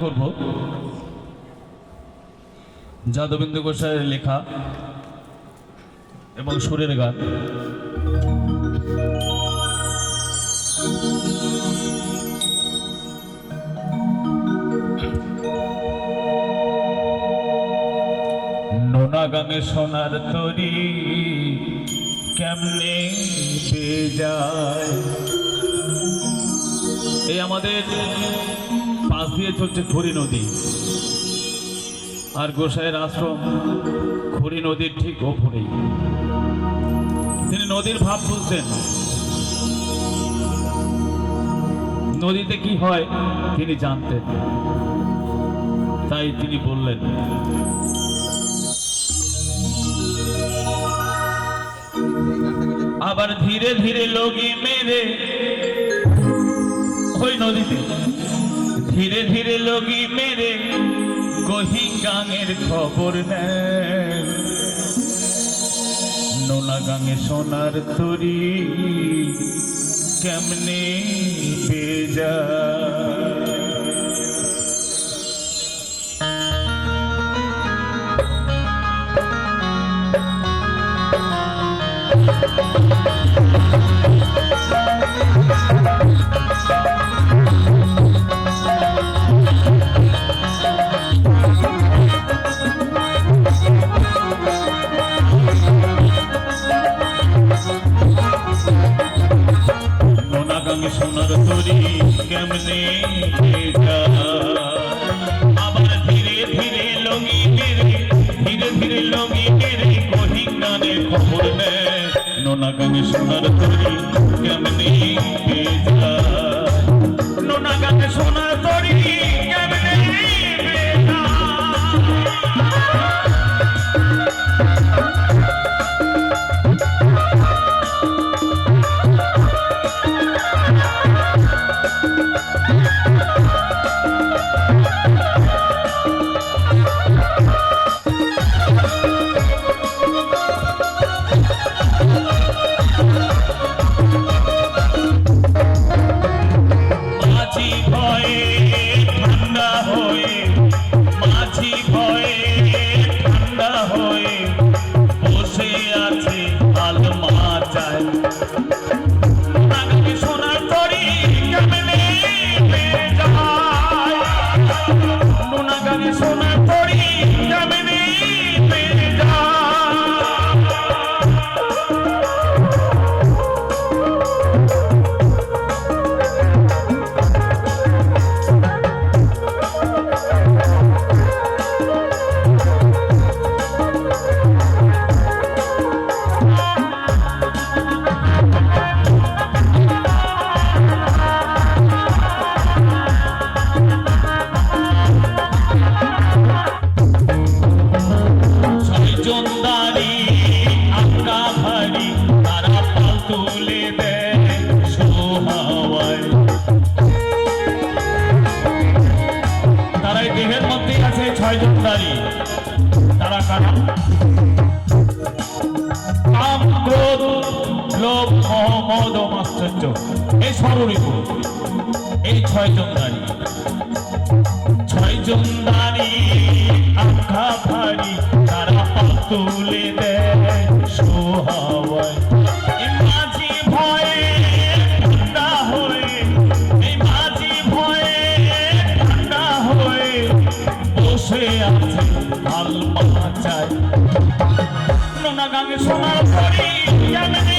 করব। যাদবেন্দ্র গোসাইয়ের লেখা এবং সুরের গান। নোনা গাঙে সোনার তরি কেমনে যায়? এই আমাদের পাশ দিয়ে চলছে খড়ি নদী। আর গোসাইয়ের আশ্রম খড়ি নদীর ঠিক ওপরেই তিনি নদীর ভাব বুঝতেন। নদীতে কি হয় তিনি জানতেন। তাই তিনি বললেন, আবার ধীরে ধীরে লগি মেরে ওই নদীতে ধীরে ধীরে লগি মেরে গহিন গাঙের খবর নেয়। নোনা গাঙে সোনার তরি কেমনে বেজা নোনা গাঙে সোনার তরি কেমনে আবার ধীরে ধীরে লগি মেরে ধীরে ধীরে লগি মেরে কহিন গানে খবর নেয় নোনা গানে সোনার তরি কেমনে ভেজা নোনা গানে সোনার এই দেহের মধ্যে আছে ছয়জন নারী। তারা কারা? কাম, ক্রোধ, লোভ মহ মদ মাশ্চর্য এই সররিপু এই ছয়জন নারী। ছয়জন নারী আখা ভারী তারা তুলে ভালো মাচায় নোনা গাঙে সোনার পরি কেমনি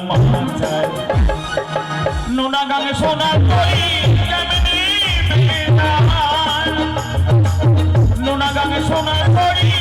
মাথায় নোনা গাঙে সোনা নোনা করি